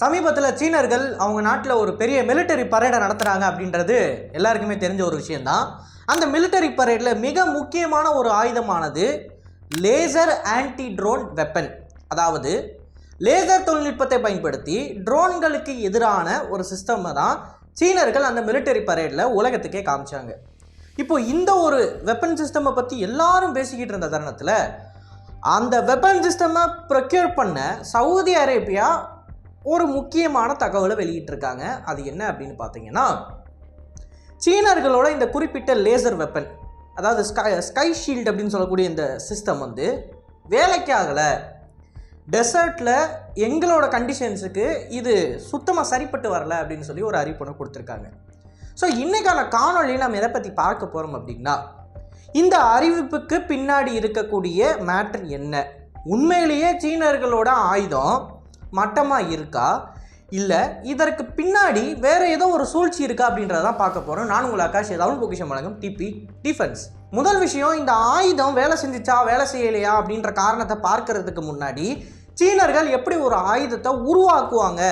சமீபத்தில் சீனர்கள் அவங்க நாட்டில் ஒரு பெரிய மிலிட்டரி பரேடை நடத்துகிறாங்க அப்படின்றது எல்லாருக்குமே தெரிஞ்ச ஒரு விஷயம்தான். அந்த மிலிட்டரி பரேடில் மிக முக்கியமான ஒரு ஆயுதமானது லேசர் ஆன்டி ட்ரோன் வெப்பன் அதாவது லேசர் தொழில்நுட்பத்தை பயன்படுத்தி ட்ரோன்களுக்கு எதிரான ஒரு சிஸ்டம் தான் சீனர்கள் அந்த மிலிட்டரி பரேடில் உலகத்துக்கே காமிச்சாங்க. இப்போ இந்த ஒரு வெப்பன் சிஸ்டமை பற்றி எல்லாரும் பேசிக்கிட்டு இருந்த தருணத்தில் அந்த வெப்பன் சிஸ்டமை ப்ரொக்யூர் பண்ண சவுதி அரேபியா ஒரு முக்கியமான தகவலை வெளியிட்டிருக்காங்க. அது என்ன அப்படின்னு பார்த்தீங்கன்னா சீனர்களோட இந்த குறிப்பிட்ட லேசர் வெப்பன் அதாவது ஸ்கை ஸ்கை ஷீல்டு அப்படின்னு சொல்லக்கூடிய இந்த சிஸ்டம் வந்து வேலைக்கு ஆகலை டெசர்ட்டில் எங்களோட கண்டிஷன்ஸுக்கு இது சுத்தமாக சரிப்பட்டு வரல அப்படின்னு சொல்லி ஒரு அறிவிப்பை கொடுத்துருக்காங்க. ஸோ இன்றைக்கான காணொலியை நம்ம எதை பற்றி பார்க்க போகிறோம் அப்படின்னா இந்த அறிவிப்புக்கு பின்னாடி இருக்கக்கூடிய மேட்டர் என்ன? உண்மையிலேயே சீனர்களோட ஆயுதம் மட்டமாக இருக்கா? இல்லை இதற்கு பின்னாடி வேற ஏதோ ஒரு சூழ்ச்சி இருக்கா அப்படின்றதான் பார்க்க போகிறோம் நான் உங்கள் ஆகாஷ் ஏதாவது பொக்கிஷம் வழங்கும் டிபி டிஃபென்ஸ் முதல் விஷயம் இந்த ஆயுதம் வேலை செஞ்சிச்சா வேலை செய்யலையா அப்படின்ற காரணத்தை பார்க்கறதுக்கு முன்னாடி சீனர்கள் எப்படி ஒரு ஆயுதத்தை உருவாக்குவாங்க?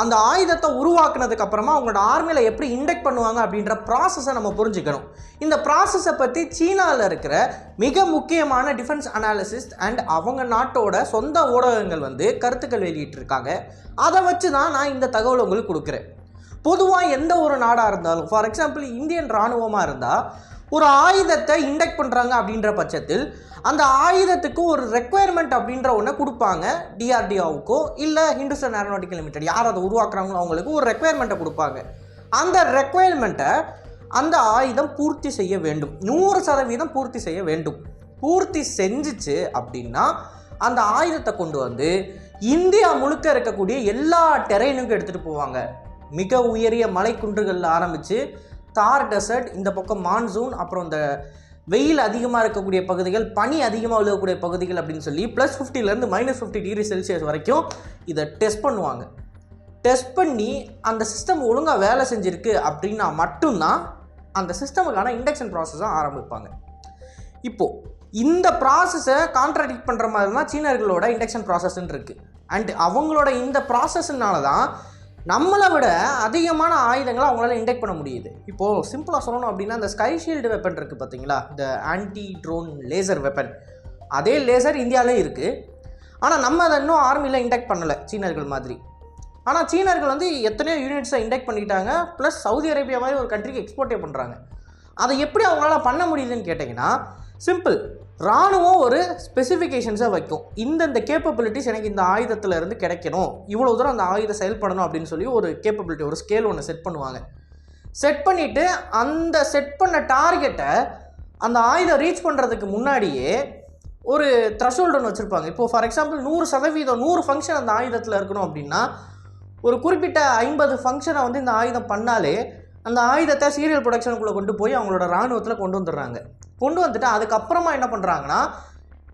அந்த ஆயுதத்தை உருவாக்குனதுக்கு அப்புறமா அவங்களோட ஆர்மியில் எப்படி இண்டெக்ட் பண்ணுவாங்க அப்படின்ற ப்ராசஸை நம்ம புரிஞ்சுக்கணும். இந்த ப்ராசஸை பற்றி சீனாவில் இருக்கிற மிக முக்கியமான டிஃபென்ஸ் அனாலிசிஸ்ட் அண்ட் அவங்க நாட்டோட சொந்த ஊடகங்கள் வந்து கருத்துக்கள் வெளியிட்டிருக்காங்க. அதை வச்சு தான் நான் இந்த தகவல் உங்களுக்கு கொடுக்குறேன். பொதுவாக எந்த ஒரு நாடாக இருந்தாலும் ஃபார் எக்ஸாம்பிள் இந்தியன் இராணுவமாக இருந்தால் ஒரு ஆயுதத்தை இண்டெக்ட் பண்ணுறாங்க அப்படின்ற பட்சத்தில் அந்த ஆயுதத்துக்கு ஒரு ரெக்குயர்மெண்ட் அப்படின்ற ஒன்று கொடுப்பாங்க டிஆர்டிஓவுக்கோ இல்லை ஹிந்துஸ்தான் ஏரோநாட்டிக்கல் லிமிடெட் யார் அதை உருவாக்குறாங்களோ அவங்களுக்கு ஒரு ரெக்குயர்மெண்ட்டை கொடுப்பாங்க. அந்த ரெக்குயர்மெண்ட்டை அந்த ஆயுதம் பூர்த்தி செய்ய வேண்டும். நூறு சதவீதம் பூர்த்தி செய்ய வேண்டும். பூர்த்தி செஞ்சுச்சு அப்படின்னா அந்த ஆயுதத்தை கொண்டு வந்து இந்தியா முழுக்க இருக்கக்கூடிய எல்லா டெரைனுக்கும் எடுத்துகிட்டு போவாங்க. மிக உயரிய மலைக்குன்றுகளில் ஆரம்பித்து தார் டெசர்ட் இந்த பக்கம் மான்சூன் அப்புறம் இந்த வெயில் அதிகமாக இருக்கக்கூடிய பகுதிகள் பனி அதிகமாக விழுகக்கூடிய பகுதிகள் அப்படின்னு சொல்லி ப்ளஸ் ஃபிஃப்டிலேருந்து மைனஸ் ஃபிஃப்டி டிகிரி செல்சியஸ் வரைக்கும் இதை டெஸ்ட் பண்ணுவாங்க. டெஸ்ட் பண்ணி அந்த சிஸ்டம் ஒழுங்காக வேலை செஞ்சுருக்கு அப்படின்னா மட்டும்தான் அந்த சிஸ்டமுக்கான இண்டக்ஷன் ப்ராசஸை ஆரம்பிப்பாங்க. இப்போது இந்த ப்ராசஸை கான்ட்ராடிக்ட் பண்ணுற மாதிரி தான் சீனர்களோட இண்டக்ஷன் ப்ராசஸ்ன்னு இருக்குது அண்ட் அவங்களோட இந்த ப்ராசஸ்னால தான் நம்மளை விட அதிகமான ஆயுதங்களை அவங்களால இண்டெக்ட் பண்ண முடியுது. இப்போது சிம்பிளாக சொல்லணும் அப்படின்னா இந்த ஸ்கை ஷீல்டு வெப்பன் இருக்குது பார்த்தீங்களா இந்த ஆன்டி ட்ரோன் லேசர் வெப்பன் அதே லேசர் இந்தியாவிலே இருக்குது ஆனால் நம்ம அதை இன்னும் ஆர்மியில் இண்டெக்ட் பண்ணலை சீனர்கள் மாதிரி. ஆனால் சீனர்கள் வந்து எத்தனையோ யூனிட்ஸை இண்டெக்ட் பண்ணிட்டாங்க. ப்ளஸ் சவுதி அரேபியா மாதிரி ஒரு கண்ட்ரிக்கு எக்ஸ்போர்ட்டே பண்ணுறாங்க அதை எப்படி அவங்களால பண்ண முடியுதுன்னு கேட்டிங்கன்னா சிம்பிள் ராணுவம் ஒரு ஸ்பெசிஃபிகேஷன்ஸை வைக்கும். இந்தந்த கேப்பபிலிட்டிஸ் எனக்கு இந்த ஆயுதத்தில் இருந்து கிடைக்கணும். இவ்வளோ தூரம் அந்த ஆயுதம் செயல்படணும் அப்படின்னு சொல்லி ஒரு கேப்பபிலிட்டி ஒரு ஸ்கேல் ஒன்று செட் பண்ணுவாங்க. செட் பண்ணிவிட்டு அந்த செட் பண்ண டார்கெட்டை அந்த ஆயுதம் ரீச் பண்ணுறதுக்கு முன்னாடியே ஒரு த்ரெஷோல்டு ஒன்று வச்சுருப்பாங்க. இப்போது ஃபார் எக்ஸாம்பிள் நூறு சதவீதம் நூறு ஃபங்க்ஷன் அந்த ஆயுதத்தில் இருக்கணும் அப்படின்னா ஒரு குறிப்பிட்ட ஐம்பது ஃபங்க்ஷனை வந்து இந்த ஆயுதம் பண்ணாலே அந்த ஆயுதத்தை சீரியல் ப்ரொடக்ஷனுக்குள்ளே கொண்டு போய் அவங்களோட இராணுவத்தில் கொண்டு வந்துடுறாங்க. கொண்டு வந்துட்டு அதுக்கப்புறமா என்ன பண்ணுறாங்கன்னா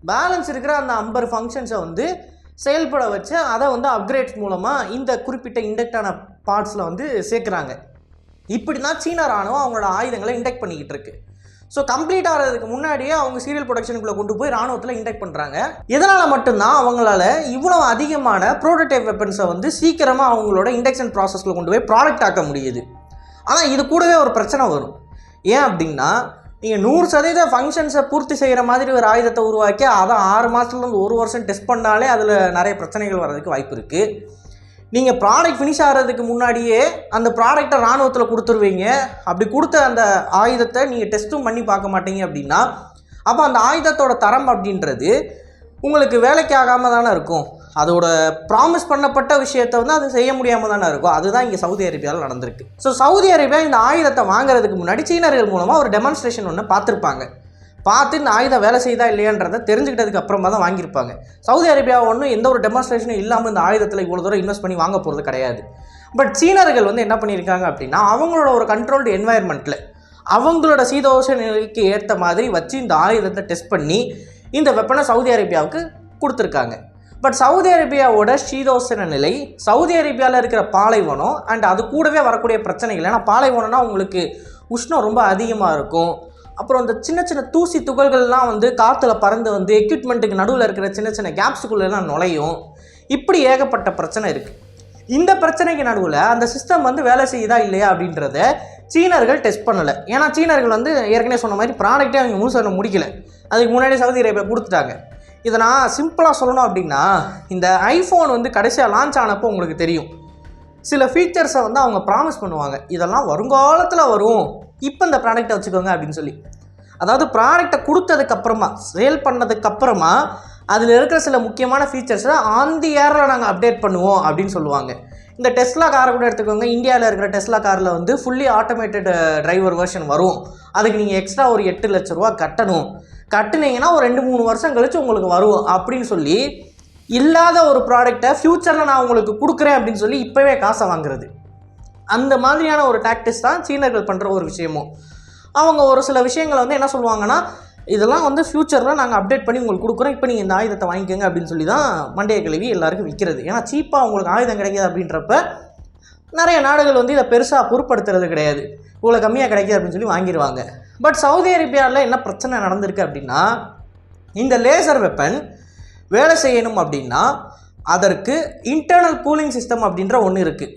பேலன்ஸ் இருக்கிற அந்த ஐம்பது ஃபங்க்ஷன்ஸை வந்து செயல்பட வச்சு அதை வந்து அப்கிரேட்ஸ் மூலமாக இந்த குறிப்பிட்ட இண்டக்டான பார்ட்ஸில் வந்து சேர்க்குறாங்க. இப்படி தான் சீன ராணுவம் அவங்களோட ஆயுதங்களை இண்டெக்ட் பண்ணிக்கிட்டு இருக்கு. ஸோ கம்ப்ளீட் ஆகிறதுக்கு முன்னாடியே அவங்க சீரியல் ப்ரொடக்ஷனுக்குள்ளே கொண்டு போய் ராணுவத்தில் இண்டெக்ட் பண்ணுறாங்க இதனால் மட்டும்தான் அவங்களால இவ்வளோ அதிகமான ப்ரோட்டோடைப் வெப்பன்ஸை வந்து சீக்கிரமாக அவங்களோட இண்டக்ஷன் ப்ராசஸில் கொண்டு போய் ப்ராடக்ட் ஆக்க முடியுது. ஆனால் இது கூடவே ஒரு பிரச்சனை வரும். ஏன் அப்படின்னா நீங்கள் நூறு சதவீத ஃபங்க்ஷன்ஸை பூர்த்தி செய்கிற மாதிரி ஒரு ஆயுதத்தை உருவாக்கி அதை ஆறு மாதத்துலேருந்து ஒரு வருஷம் டெஸ்ட் பண்ணாலே அதில் நிறைய பிரச்சனைகள் வர்றதுக்கு வாய்ப்பு இருக்குது நீங்கள் ப்ராடக்ட் ஃபினிஷ் ஆகிறதுக்கு முன்னாடியே அந்த ப்ராடக்டை ராணுவத்தில் கொடுத்துருவீங்க. அப்படி கொடுத்த அந்த ஆயுதத்தை நீங்கள் டெஸ்ட்டும் பண்ணி பார்க்க மாட்டீங்க அப்படின்னா அப்போ அந்த ஆயுதத்தோட தரம் அப்படின்றது உங்களுக்கு வேலைக்கு ஆகாமல் தானே இருக்கும். அதோட ப்ராமிஸ் பண்ணப்பட்ட விஷயத்தை வந்து அது செய்ய முடியாமல் தானே இருக்கும் அதுதான் இங்கே சவுதி அரேபியாவில் நடந்திருக்கு. ஸோ சவுதி அரேபியா இந்த ஆயுதத்தை வாங்குறதுக்கு முன்னாடி சீனர்கள் மூலமாக ஒரு டெமான்ஸ்ட்ரேஷன் ஒன்று பார்த்துருப்பாங்க. பார்த்து இந்த ஆயுதம் வேலை செய்தா இல்லையான்றதை தெரிஞ்சுக்கிட்டதுக்கு அப்புறமா தான் வாங்கியிருப்பாங்க. சவுதி அரேபியா ஒன்றும் எந்த ஒரு டெமான்ஸ்ட்ரேஷனும் இல்லாமல் இந்த ஆயுதத்தில் இவ்வளோ தூரம் இன்வெஸ்ட் பண்ணி வாங்க போகிறது கிடையாது. பட் சீனர்கள் வந்து என்ன பண்ணியிருக்காங்க அப்படின்னா அவங்களோட ஒரு கண்ட்ரோல்டு என்வாயர்மெண்ட்டில் அவங்களோட சீதோஷ நிலைக்கு ஏற்ற மாதிரி வச்சு இந்த ஆயுதத்தை டெஸ்ட் பண்ணி இந்த வெப்பனை சவுதி அரேபியாவுக்கு கொடுத்துருக்காங்க. பட் சவுதி அரேபியாவோட ஷீதோசன நிலை சவுதி அரேபியாவில் இருக்கிற பாலைவனம் அண்ட் அது கூடவே வரக்கூடிய பிரச்சனைகள். ஏன்னா பாலைவனம்னா உங்களுக்கு உஷ்ணம் ரொம்ப அதிகமாக இருக்கும். அப்புறம் இந்த சின்ன சின்ன தூசி துகள்கள்லாம் வந்து காற்றுல பறந்து வந்து எக்யூப்மெண்ட்டுக்கு நடுவில் இருக்கிற சின்ன சின்ன கேப்ஸுக்குள்ளெல்லாம் நுழையும். இப்படி ஏகப்பட்ட பிரச்சனை இருக்குது இந்த பிரச்சனைக்கு நடுவில் அந்த சிஸ்டம் வந்து வேலை செய்யுதா இல்லையா அப்படின்றத சீனர்கள் டெஸ்ட் பண்ணலை. ஏன்னா சீனர்கள் வந்து ஏற்கனவே சொன்ன மாதிரி ப்ராடக்ட்டே அவங்க முழுசாக முடிக்கலை. அதுக்கு முன்னாடி சவுதி அரேபியா கொடுத்துட்டாங்க. இதை நான் சிம்பிளாக சொல்லணும் அப்படின்னா இந்த ஐஃபோன் வந்து கடைசியாக லான்ச் ஆனப்போ உங்களுக்கு தெரியும். சில ஃபீச்சர்ஸை வந்து அவங்க ப்ராமிஸ் பண்ணுவாங்க. இதெல்லாம் வருங்காலத்தில் வரும். இப்போ இந்த ப்ராடக்ட்டை வச்சுக்கோங்க அப்படின்னு சொல்லி. அதாவது ப்ராடக்டை கொடுத்ததுக்கப்புறமா சேல் பண்ணதுக்கப்புறமா அதில் இருக்கிற சில முக்கியமான ஃபீச்சர்ஸை ஆன் தி ஏரில் நாங்கள் அப்டேட் பண்ணுவோம் அப்படின்னு சொல்லுவாங்க. இந்த டெஸ்லா காரை கூட எடுத்துக்கோங்க. இந்தியாவில் இருக்கிற டெஸ்லா காரில் வந்து ஃபுல்லி ஆட்டோமேட்டட் டிரைவர் வெர்ஷன் வரும். அதுக்கு நீங்கள் எக்ஸ்ட்ரா ஒரு எட்டு லட்ச ரூபா கட்டணும். கட்டினீங்கன்னா ஒரு ரெண்டு மூணு வருஷம் கழிச்சு உங்களுக்கு வரும் அப்படின்னு சொல்லி இல்லாத ஒரு ப்ராடக்டை ஃப்யூச்சரில் நான் உங்களுக்கு கொடுக்குறேன் அப்படின்னு சொல்லி இப்போவே காசை வாங்குறது. அந்த மாதிரியான ஒரு டாக்டிஸ் தான் சீனர்கள் பண்ணுற ஒரு விஷயமும். அவங்க ஒரு சில விஷயங்களை வந்து என்ன சொல்லுவாங்கன்னா இதெல்லாம் வந்து ஃப்யூச்சரில் நாங்கள் அப்டேட் பண்ணி உங்களுக்கு கொடுக்குறோம். இப்போ நீங்கள் இந்த ஆயுதத்தை வாங்கிக்கோங்க. அப்படின்னு சொல்லி தான் மண்டைய கழுவி எல்லாருக்கும் விற்கிறது ஏன்னா சீப்பாக உங்களுக்கு ஆயுதம் கிடைக்கிது அப்படின்றப்ப நிறைய நாடுகள் வந்து இதை பெருசாக பொருட்படுத்துறது கிடையாது. இவ்வளோ கம்மியாக கிடைக்கிது அப்படின்னு சொல்லி வாங்கிடுவாங்க. பட் சவுதி அரேபியாவில் என்ன பிரச்சனை நடந்திருக்கு அப்படின்னா இந்த லேசர் வெப்பன் வேலை செய்யணும் அப்படின்னா அதற்கு இன்டர்னல் கூலிங் சிஸ்டம் அப்படின்ற ஒன்று இருக்குது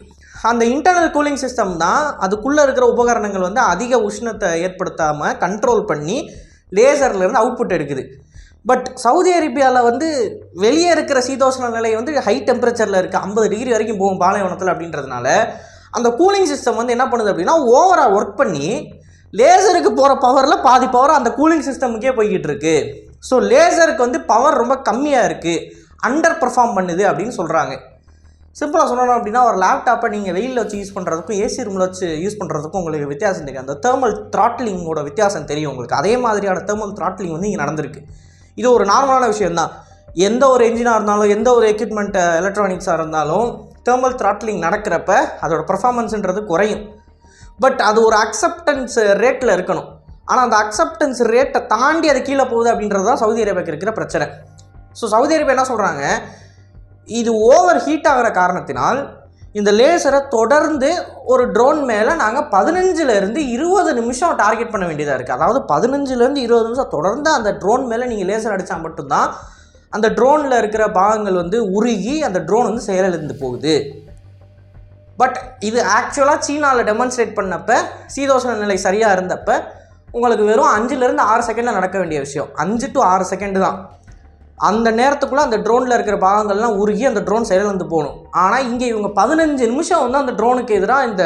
அந்த இன்டர்னல் கூலிங் சிஸ்டம் தான் அதுக்குள்ளே இருக்கிற உபகரணங்கள் வந்து அதிக உஷ்ணத்தை ஏற்படுத்தாமல் கண்ட்ரோல் பண்ணி லேசர்லேருந்து அவுட்புட் எடுக்குது. பட் சவுதி அரேபியாவில் வந்து வெளியே இருக்கிற சீதோஷ்ண நிலை வந்து ஹை டெம்பரேச்சரில் இருக்குது ஐம்பது டிகிரி வரைக்கும் போகும் பாலைவனத்தில் அப்படின்றதுனால அந்த கூலிங் சிஸ்டம் வந்து என்ன பண்ணுது அப்படின்னா ஓவராக ஒர்க் பண்ணி லேசருக்கு போகிற பவரில் பாதி பவர் அந்த கூலிங் சிஸ்டமுக்கே போய்கிட்டு இருக்கு. ஸோ லேசருக்கு வந்து பவர் ரொம்ப கம்மியாக இருக்குது அண்டர் பர்ஃபார்ம் பண்ணுது அப்படின்னு சொல்கிறாங்க சிம்பிளாக சொல்லணும் அப்படின்னா ஒரு லேப்டாப்பை நீங்கள் வெயிலில் வச்சு யூஸ் பண்ணுறதுக்கும் ஏசி ரூமில் வச்சு யூஸ் பண்ணுறதுக்கும் உங்களுக்கு வித்தியாசம் தெரியும் அந்த தேர்மல் த்ராட்லிங்கோட வித்தியாசம் தெரியும் உங்களுக்கு. அதே மாதிரியான தேர்மல் த்ராட்லிங் வந்து இங்கே நடந்திருக்கு. இது ஒரு நார்மலான விஷயம்தான். எந்த ஒரு என்ஜினாக இருந்தாலும் எந்த ஒரு எக்யூப்மெண்ட் எலக்ட்ரானிக்ஸாக இருந்தாலும் தேர்மல் த்ராட்லிங் நடக்கிறப்ப அதோட பர்ஃபார்மன்ஸுன்றது குறையும். பட் அது ஒரு அக்செப்டன்ஸ் ரேட்டில் இருக்கணும். ஆனால் அந்த அக்செப்டன்ஸ் ரேட்டை தாண்டி அது கீழே போகுது அப்படின்றது தான் சவுதி அரேபியாவுக்கு இருக்கிற பிரச்சனை. ஸோ சவுதி அரேபியா என்ன சொல்கிறாங்க இது ஓவர் ஹீட் ஆகிற காரணத்தினால் இந்த லேசரை தொடர்ந்து ஒரு ட்ரோன் மேலே நாங்கள் பதினஞ்சுலேருந்து இருபது நிமிஷம் டார்கெட் பண்ண வேண்டியதாக இருக்குது அதாவது பதினஞ்சுலேருந்து இருபது நிமிஷம் தொடர்ந்து அந்த ட்ரோன் மேலே நீங்கள் லேசர் அடித்தா மட்டும்தான் அந்த ட்ரோனில் இருக்கிற பாகங்கள் வந்து உருகி அந்த ட்ரோன் வந்து செயலிழந்து போகுது. பட் இது ஆக்சுவலாக சீனாவில் டெமான்ஸ்ட்ரேட் பண்ணப்ப சீதோஷண நிலை சரியாக இருந்தப்ப உங்களுக்கு வெறும் அஞ்சுலேருந்து ஆறு செகண்டில் நடக்க வேண்டிய விஷயம். அஞ்சு டு ஆறு செகண்டு தான். அந்த நேரத்துக்குள்ளே அந்த ட்ரோனில் இருக்கிற பாகங்கள்லாம் உருகி அந்த ட்ரோன் செயலிழந்து போகணும். ஆனால் இங்கே இவங்க பதினஞ்சு நிமிஷம் வந்து அந்த ட்ரோனுக்கு எதிராக இந்த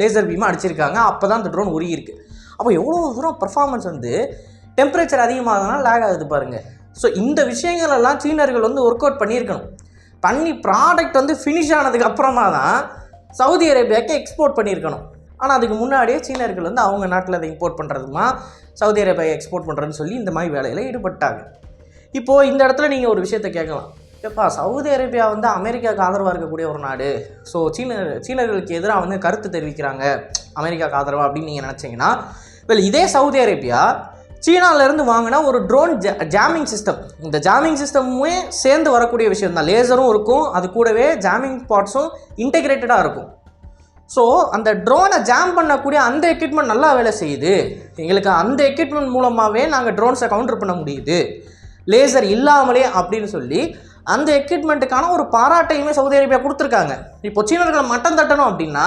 லேசர் பீமாக அடிச்சிருக்காங்க. அப்போ தான் அந்த ட்ரோன் உருகியிருக்கு அப்போ எவ்வளோ தூரம் பர்ஃபார்மன்ஸ் வந்து டெம்பரேச்சர் அதிகமாகறதுனால லேக் ஆகுது பாருங்கள் ஸோ இந்த விஷயங்கள் எல்லாம் சீனர்கள் வந்து ஒர்க் அவுட் பண்ணியிருக்கணும். பண்ணி ப்ராடக்ட் வந்து ஃபினிஷ் ஆனதுக்கு அப்புறமா தான் சவுதி அரேபியாவுக்கு எக்ஸ்போர்ட் பண்ணியிருக்கணும். ஆனால் அதுக்கு முன்னாடியே சீனர்கள் வந்து அவங்க நாட்டில் அதை இம்போர்ட் பண்ணுறதுமா சவுதி அரேபியா எக்ஸ்போர்ட் பண்ணுறதுன்னு சொல்லி இந்த மாதிரி வேலையில் ஈடுபட்டாங்க. இப்போது இந்த இடத்துல நீங்கள் ஒரு விஷயத்தை கேட்கலாம். ஏப்பா சவுதி அரேபியா வந்து அமெரிக்காவுக்கு ஆதரவாக இருக்கக்கூடிய ஒரு நாடு. ஸோ சீன சீனர்களுக்கு எதிராக வந்து கருத்து தெரிவிக்கிறாங்க. அமெரிக்காவுக்கு ஆதரவாக அப்படின்னு நீங்கள் நினச்சிங்கன்னா வெல் இதே சவுதி அரேபியா சீனாவிலேருந்து வாங்கினா ஒரு ட்ரோன் ஜாமிங் சிஸ்டம் இந்த ஜாமிங் சிஸ்டமுமே சேர்ந்து வரக்கூடிய விஷயம் தான் லேசரும் இருக்கும். அது கூடவே ஜாமிங் பார்ட்ஸும் இன்டெகிரேட்டடாக இருக்கும். ஸோ அந்த ட்ரோனை ஜாம் பண்ணக்கூடிய அந்த எக்யூப்மெண்ட் நல்லா வேலை செய்யுது. எங்களுக்கு அந்த எக்யூப்மெண்ட் மூலமாகவே நாங்கள் ட்ரோன்ஸை கவுண்டர் பண்ண முடியுது. லேசர் இல்லாமலே அப்படின்னு சொல்லி அந்த எக்யூப்மெண்ட்டுக்கான ஒரு பாராட்டையுமே சவுதி அரேபியா கொடுத்துருக்காங்க. இப்போ சீனர்களை மட்டம் தட்டணும் அப்படின்னா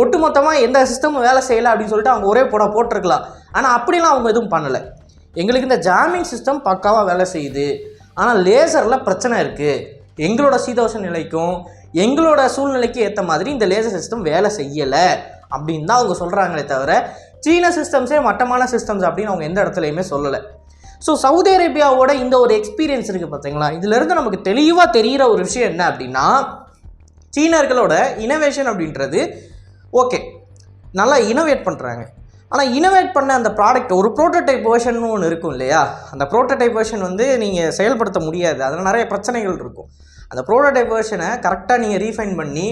ஒட்டுமொத்தமாக எந்த சிஸ்டமும் வேலை செய்யலை அப்படின்னு சொல்லிட்டு அவங்க ஒரே போட போட்டிருக்கலாம். ஆனால் அப்படிலாம் அவங்க எதுவும் பண்ணலை. எங்களுக்கு இந்த ஜாமிங் சிஸ்டம் பக்காவாக வேலை செய்யுது. ஆனால் லேசரில் பிரச்சனை இருக்குது எங்களோட சீதோஷ நிலைக்கும் எங்களோட சூழ்நிலைக்கு ஏற்ற மாதிரி இந்த லேசர் சிஸ்டம் வேலை செய்யலை அப்படின்னு தான் அவங்க சொல்கிறாங்களே தவிர சீன சிஸ்டம்ஸே மட்டமான சிஸ்டம்ஸ் அப்படின்னு அவங்க எந்த இடத்துலையுமே சொல்லலை. ஸோ சவுதி அரேபியாவோட இந்த ஒரு எக்ஸ்பீரியன்ஸ் இருக்குது பார்த்தீங்களா இதுலேருந்து நமக்கு தெளிவாக தெரிகிற ஒரு விஷயம் என்ன அப்படின்னா சீனர்களோட இனோவேஷன் அப்படின்றது ஓகே நல்லா இனோவேட் பண்ணுறாங்க ஆனால் இனோவேட் பண்ண அந்த ப்ராடக்ட் ஒரு ப்ரோட்டோடைப் வேர்ஷன் ஒன்று இருக்கும் இல்லையா? அந்த ப்ரோட்டோடைப் வேர்ஷன் வந்து நீங்கள் செயல்படுத்த முடியாது. அதில் நிறைய பிரச்சனைகள் இருக்கும். அந்த ப்ரோட்டோடைப் வேர்ஷனை கரெக்டாக நீங்கள் ரீஃபைன் பண்ணி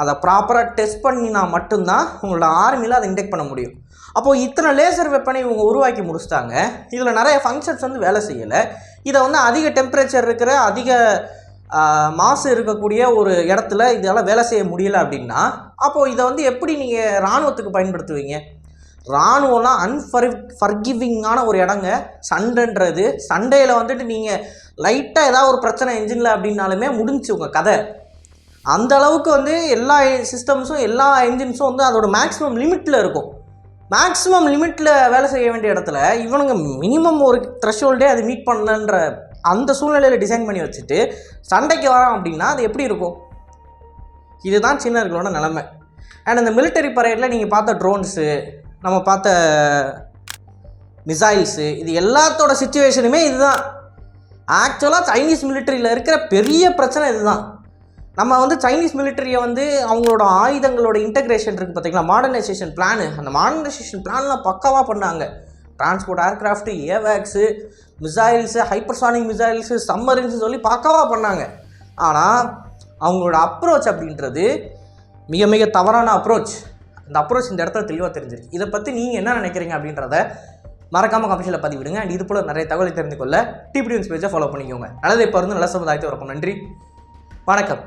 அதை ப்ராப்பராக டெஸ்ட் பண்ணினா மட்டும்தான் உங்களோட ஆர்மியில் அதை இன்டெக்ட் பண்ண முடியும். அப்போது இத்தனை லேசர் வெப்பனை இவங்க உருவாக்கி முடிச்சிட்டாங்க. இதில் நிறைய ஃபங்க்ஷன்ஸ் வந்து வேலை செய்யலை. இதை வந்து அதிக டெம்பரேச்சர் இருக்கிற அதிக மாசு இருக்கக்கூடிய ஒரு இடத்துல இதெல்லாம் வேலை செய்ய முடியல அப்படின்னா அப்போது இதை வந்து எப்படி நீங்கள் இராணுவத்துக்கு பயன்படுத்துவீங்க? இராணுவம்லாம் அன்ஃபர் ஃபர்கிவிங்கான ஒரு இடங்க. சண்டைன்றது சண்டையில் வந்துட்டு நீங்கள் லைட்டாக ஏதாவது ஒரு பிரச்சனை என்ஜினில் அப்படின்னாலுமே முடிஞ்சு உங்கள் கதை. அந்த அளவுக்கு வந்து எல்லா சிஸ்டம்ஸும் எல்லா என்ஜின்ஸும் வந்து அதோட மேக்ஸிமம் லிமிட்டில் இருக்கும். மேக்ஸிமம் லிமிட்டில் வேலை செய்ய வேண்டிய இடத்துல இவனுங்க மினிமம் ஒரு த்ரெஷோல்டே அது மீட் பண்ணன்ற அந்த சூழ்நிலையில் டிசைன் பண்ணி வச்சுட்டு சண்டைக்கு வரான் அப்படின்னா அது எப்படி இருக்கும்? இதுதான் சீனர்களோட நிலமை. அண்ட் அந்த மிலிட்டரி பரேடில் நீங்கள் பார்த்த ட்ரோன்ஸு நம்ம பார்த்த மிசைல்ஸு இது எல்லாத்தோட சுச்சுவேஷனுமே இதுதான். ஆக்சுவலாக சைனீஸ் மிலிட்டரியில் இருக்கிற பெரிய பிரச்சனை இதுதான். நம்ம வந்து சைனீஸ் மிலிட்டரியை வந்து அவங்களோட ஆயுதங்களோட இன்டகிரேஷன் இருக்குது பார்த்திங்களா மாடர்னைசேஷன் பிளானு அந்த மாடர்னைசேஷன் பிளான்லாம் பக்காவாக பண்ணாங்க. டிரான்ஸ்போர்ட் ஏர்க்ராஃப்ட்டு ஏவேக்ஸு மிசைல்ஸு ஹைப்பர்சானிக் மிசைல்ஸு சம்மரின்ஸு சொல்லி பக்காவாக பண்ணாங்க. ஆனால் அவங்களோட அப்ரோச் அப்படின்றது மிக மிக தவறான அப்ரோச் அந்த அப்ரோச் இந்த இடத்துல தெளிவாக தெரிஞ்சிருக்கு. இதை பற்றி நீங்கள் என்ன நினைக்கிறீங்க அப்படின்றத மறக்காமல் கமிஷனில் பதிவிடுங்க. அண்ட் இது போல் நிறைய தகவலை தெரிந்து கொள்ள டிபிடிஎன்ஸ் பேஜை ஃபாலோ பண்ணிக்கோங்க. நல்லதை இப்போ இருந்து நல்ல சமுதாயத்தை வரக்கும் நன்றி. வணக்கம்.